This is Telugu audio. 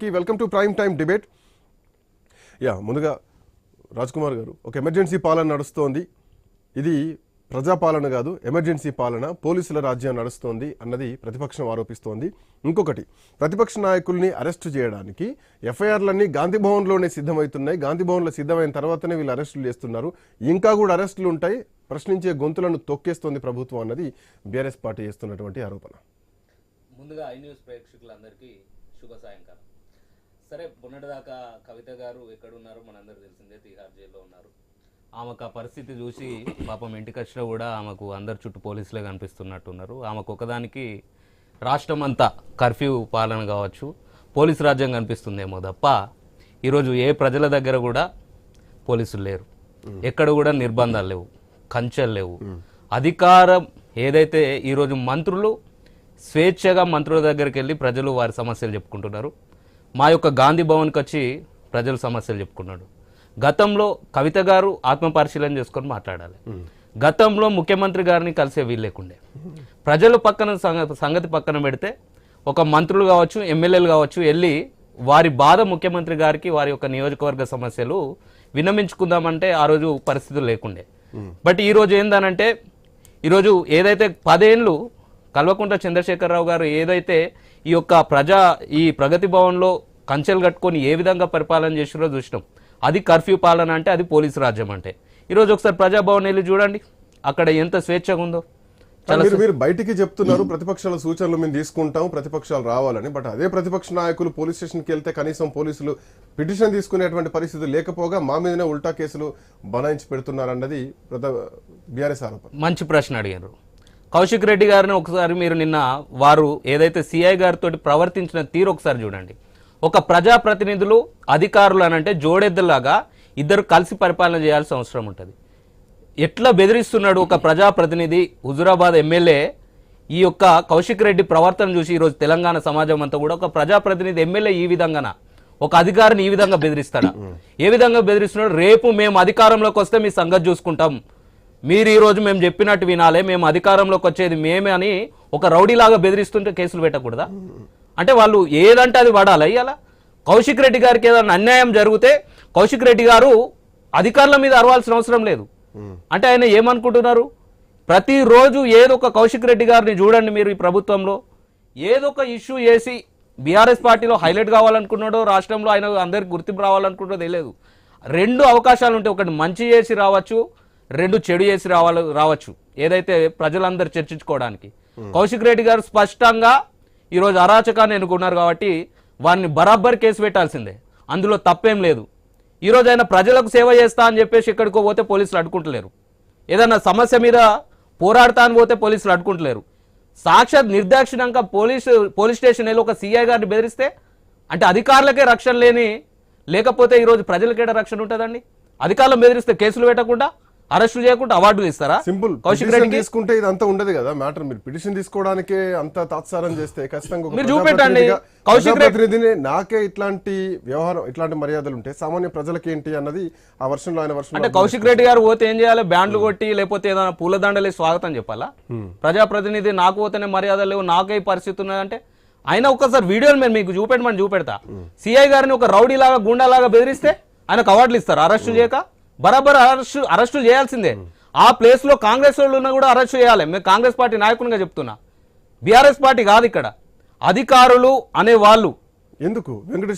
కి welcome to prime time debate yeah ముందుగా రాజ్కుమార్ గారు ఒక ఎమర్జెన్సీ పాలన నడుస్తోంది. ఇది ప్రజాపాలన కాదు ఎమర్జెన్సీ పాలన పోలీసుల రాజ్యం నడుస్తోంది అన్నది ప్రతిపక్షం ఆరోపిస్తోంది. ఇంకొకటి ప్రతిపక్ష నాయకుల్ని అరెస్టు చేయడానికి ఎఫ్ఐఆర్లన్నీ గాంధీ భవన్లోనే సిద్ధమవుతున్నాయి. గాంధీ భవన్లో సిద్ధమైన తర్వాతనే వీళ్ళు అరెస్టులు చేస్తున్నారు. ఇంకా కూడా అరెస్టులు ఉంటాయి. ప్రశ్నించే గొంతులను తొక్కేస్తోంది ప్రభుత్వం అన్నది బీఆర్ఎస్ పార్టీ చేస్తున్నటువంటి ఆరోపణ. ముందుగా ఐ న్యూస్ ప్రేక్షకులందరికీ శుభ సాయంకాలం. సరే మొన్నటిదాకా కవిత గారు ఎక్కడున్నారో మనందరూ తెలిసిందే తీహార్ జైల్లో ఉన్నారు. ఆమెకు ఆ పరిస్థితి చూసి పాపం ఇంటికి వచ్చినా కూడా ఆమెకు అందరు చుట్టూ పోలీసులే కనిపిస్తున్నట్టున్నారు. ఆమెకు ఒకదానికి రాష్ట్రం అంతా కర్ఫ్యూ పాలన కావచ్చు పోలీసు రాజ్యం కనిపిస్తుందేమో తప్ప ఈరోజు ఏ ప్రజల దగ్గర కూడా పోలీసులు లేరు. ఎక్కడ కూడా నిర్బంధాలు లేవు కంచెలు లేవు. అధికారం ఏదైతే ఈరోజు మంత్రులు స్వేచ్ఛగా మంత్రుల దగ్గరికి వెళ్ళి ప్రజలు వారి సమస్యలు చెప్పుకుంటున్నారు. మా యొక్క గాంధీ భవన్కి వచ్చి ప్రజల సమస్యలు చెప్పుకున్నాడు. గతంలో కవిత గారు ఆత్మపరిశీలన చేసుకొని మాట్లాడాలి. గతంలో ముఖ్యమంత్రి గారిని కలిసే వీలు లేకుండే. ప్రజలు పక్కన సంగతి పక్కన పెడితే ఒక మంత్రులు కావచ్చు ఎమ్మెల్యేలు కావచ్చు వెళ్ళి వారి బాధ ముఖ్యమంత్రి గారికి వారి యొక్క నియోజకవర్గ సమస్యలు విన్నమించుకుందామంటే ఆ రోజు పరిస్థితులు లేకుండే. బట్ ఈరోజు ఏందనంటే ఈరోజు ఏదైతే పదేళ్ళు కల్వకుంట్ల చంద్రశేఖరరావు గారు ఏదైతే ఈ యొక్క ప్రజా ఈ ప్రగతి భవన్లో కంచెలు కట్టుకొని ఏ విధంగా పరిపాలన చేసిరో చూసినాం. అది కర్ఫ్యూ పాలన అంటే అది పోలీసు రాజ్యం అంటే. ఈరోజు ఒకసారి ప్రజాభవన్ వెళ్ళి చూడండి. అక్కడ ఎంత స్వేచ్ఛగా ఉందో. మీరు మీరు బయటికి చెప్తున్నారు ప్రతిపక్షాల సూచనలు మేము తీసుకుంటాం ప్రతిపక్షాలు రావాలని. బట్ అదే ప్రతిపక్ష నాయకులు పోలీస్ స్టేషన్కి వెళ్తే కనీసం పోలీసులు పిటిషన్ తీసుకునేటువంటి పరిస్థితి లేకపోగా మా మీదనే ఉల్టా కేసులు బనాయించి పెడుతున్నారన్నది బీఆర్ఎస్ ఆరోపణ. మంచి ప్రశ్న అడిగారు. కౌశిక్ రెడ్డి గారిని ఒకసారి మీరు నిన్న వారు ఏదైతే సిఐ గారితో ప్రవర్తించిన తీరు ఒకసారి చూడండి. ఒక ప్రజాప్రతినిధులు అధికారులు అనంటే జోడెద్దలాగా ఇద్దరు కలిసి పరిపాలన చేయాల్సిన అవసరం ఉంటుంది. ఎట్లా బెదిరిస్తున్నాడు ఒక ప్రజాప్రతినిధి హుజురాబాద్ ఎమ్మెల్యే ఈ యొక్క కౌశిక్ రెడ్డి ప్రవర్తన చూసి ఈరోజు తెలంగాణ సమాజం అంతా కూడా ఒక ప్రజాప్రతినిధి ఎమ్మెల్యే ఈ విధంగాన? ఒక అధికారిని ఈ విధంగా బెదిరిస్తాడా? ఏ విధంగా బెదిరిస్తున్నాడు? రేపు మేము అధికారంలోకి వస్తే మీ సంగతి చూసుకుంటాం. మీరు ఈరోజు మేము చెప్పినట్టు వినాలే మేము అధికారంలోకి వచ్చేది మేమే అని ఒక రౌడీలాగా బెదిరిస్తుంటే కేసులు పెట్టకూడదా? అంటే వాళ్ళు ఏదంటే అది పడాలి అయ్యాలా కౌశిక్ రెడ్డి గారికి ఏదైనా అన్యాయం జరిగితే కౌశిక్ రెడ్డి గారు అధికారుల మీద అరవాల్సిన అవసరం లేదు. అంటే ఆయన ఏమనుకుంటున్నారు? ప్రతిరోజు ఏదో ఒక కౌశిక్ రెడ్డి గారిని చూడండి మీరు ఈ ప్రభుత్వంలో. ఏదో ఒక ఇష్యూ చేసి బీఆర్ఎస్ పార్టీలో హైలైట్ కావాలనుకున్నాడో రాష్ట్రంలో ఆయన అందరికి గుర్తింపు రావాలనుకుంటాడో తెలియదు. రెండు అవకాశాలు ఉంటాయి ఒకటి మంచి చేసి రావచ్చు రెండు చెడు చేసి రావాలి రావచ్చు. ఏదైతే ప్రజలందరూ చర్చించుకోవడానికి. కౌశిక్ రెడ్డి గారు స్పష్టంగా ఈరోజు అరాచకాన్ని ఎన్నుకున్నారు కాబట్టి వారిని బరాబర్ కేసు పెట్టాల్సిందే. అందులో తప్పేం లేదు. ఈరోజు ఆయన ప్రజలకు సేవ చేస్తా అని చెప్పేసి ఎక్కడికో పోతే పోలీసులు అడ్డుకుంటలేరు. ఏదన్నా సమస్య మీద పోరాడతా అని పోతే పోలీసులు అడ్డుకుంటలేరు. సాక్షాత్ నిర్దాక్షిణంగా పోలీసు పోలీస్ స్టేషన్ వెళ్ళి ఒక సీఐ గారిని బెదిరిస్తే అంటే అధికారులకే రక్షణ లేని లేకపోతే ఈరోజు ప్రజలకేట రక్షణ ఉంటుందండి? అధికారులు బెదిరిస్తే కేసులు పెట్టకుండా అరెస్టు చేయకుండా అవార్డులు ఇస్తారా సింపుల్. కౌశిక్ రెడ్డికి? తీసుకుంటే ఇదంతా ఉండదు కదా మ్యాటర్. మీరు పిటిషన్ తీసుకోవడానికే అంత తాత్సారం చేస్తే ఖచ్చితంగా మీరు చూపెట్టండి. కౌశిక్ రెడ్డి- ప్రజాప్రతినిధిని నాకే ఇట్లాంటి వ్యవహారం ఇట్లాంటి మర్యాదలు ఉంటే సామాన్య ప్రజలకి ఏంటి అన్నది ఆ వర్షంలో ఆయన వర్షంలో అంటే కౌశిక్ రెడ్డి గారు పోతే ఏం చేయాలి? బ్యాండ్లు కొట్టి లేకపోతే ఏదైనా పూలదండలే స్వాగతం చెప్పాలా? ప్రజాప్రతినిధి నాకు పోతేనే మర్యాదలు లేవు నాకే పరిస్థితి ఉన్నదంటే ఆయన ఒక్కసారి వీడియోలు మేము మీకు చూపెట్టమని చూపెడతా. సిఐ గారిని ఒక రౌడీ లాగా గుండాలాగా బెదిరిస్తే ఆయనకు అవార్డులు ఇస్తారు. అరెస్టు చేయక బరాబర్ అరెస్టు అరెస్టు చేయాల్సిందే. ఆ ప్లేస్లో కాంగ్రెస్ వాళ్ళు ఉన్నా కూడా అరెస్ట్ చేయాలి. మేము కాంగ్రెస్ పార్టీ నాయకునిగా చెప్తున్నా. బీఆర్ఎస్ పార్టీ కాదు ఇక్కడ. అధికారులు అనే వాళ్ళు ఎందుకు? వెంకటేశ్వర